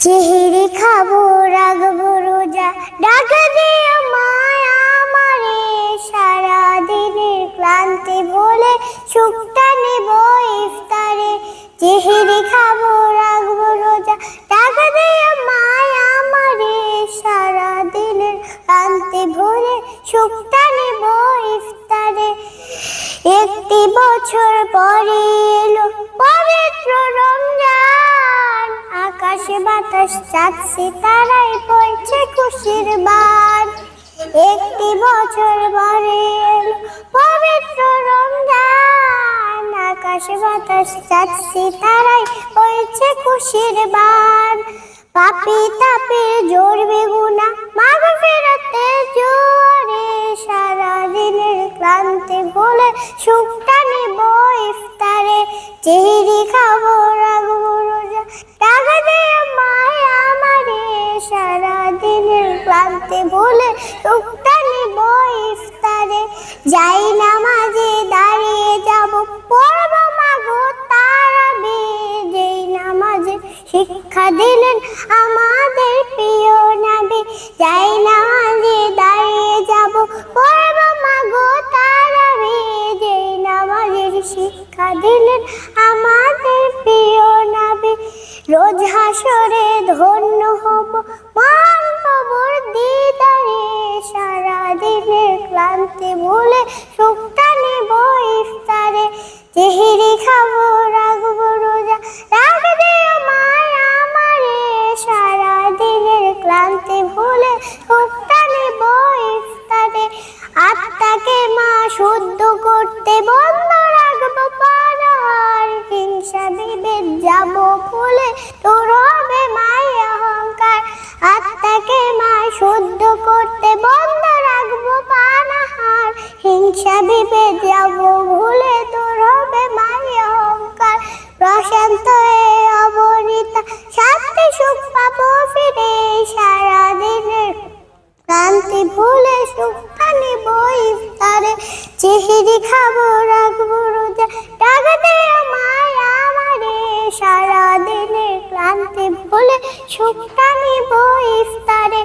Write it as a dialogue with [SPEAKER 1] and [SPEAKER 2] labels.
[SPEAKER 1] চেহারে খাব, রাখব রোজা। ডাক দিও মায়া আমারে সারা দিনের ক্লান্তি ভুলে সুখটা নেব ইফতারে। চেহারে খাব, রাখব রোজা। ডাক দিও মায়া আমারে সারা দিনের ক্লান্তি ভুলে সুখটা নেব ইফতারে। একটি বছর পরে বাতাস চাচ্ছে পড়ছে খুশির বান। একটি বছর পরে পবিত্র রমজান, আকাশে বাতাস চাচ্ছে তারাই পড়ছে খুশির বান। পাপি তাপে জোর বেগুনা, মাগ ফেরাতে জোরে সারা দিনের ক্লান্তি ভুলে সুখটা নেব ইফতারে। চেহারি খাব রাখব রোজা টাকা সারা নেব ইফতারে। যাই নামাজে দাঁড়িয়ে যাব, পড়ব মাগো তারাবি। যেই নামাজে শিক্ষা দিলেন আমাদের প্রিয় নবী। যাই নামাজে দাঁড়িয়ে যাব, পড়ব মাগো তারাবি। যেই নামাজের শিক্ষা দিলেন হাসরে ধন্য হব। মান খবর দিদারে সারা দিনের ক্লান্তি ভুলে সুখটা নেব ইফতারে। চেহারি খাব, রাখব রোজা। রাখ দিও মায় আমারে সারা দিনের ক্লান্তি ভুলে সুখটা নেব ইফতারে। আত্মাকে মা শুদ্ধ করতে বন্ধ বিভেদ যাব, ভুলে তোর হবে মায়ের অহংকার। প্রশান্ত এ অবনীতা শান্তি সুখ পাবো ফিরে সারা দিনের ক্রান্তি ভুলে সুখটা নেব ইফতারে চেহারি খাব, রাখব রোজা টাকা দেয় মায় আমারে। সারা ক্লান্তি ভুলে সুখটা নেব ইফতারে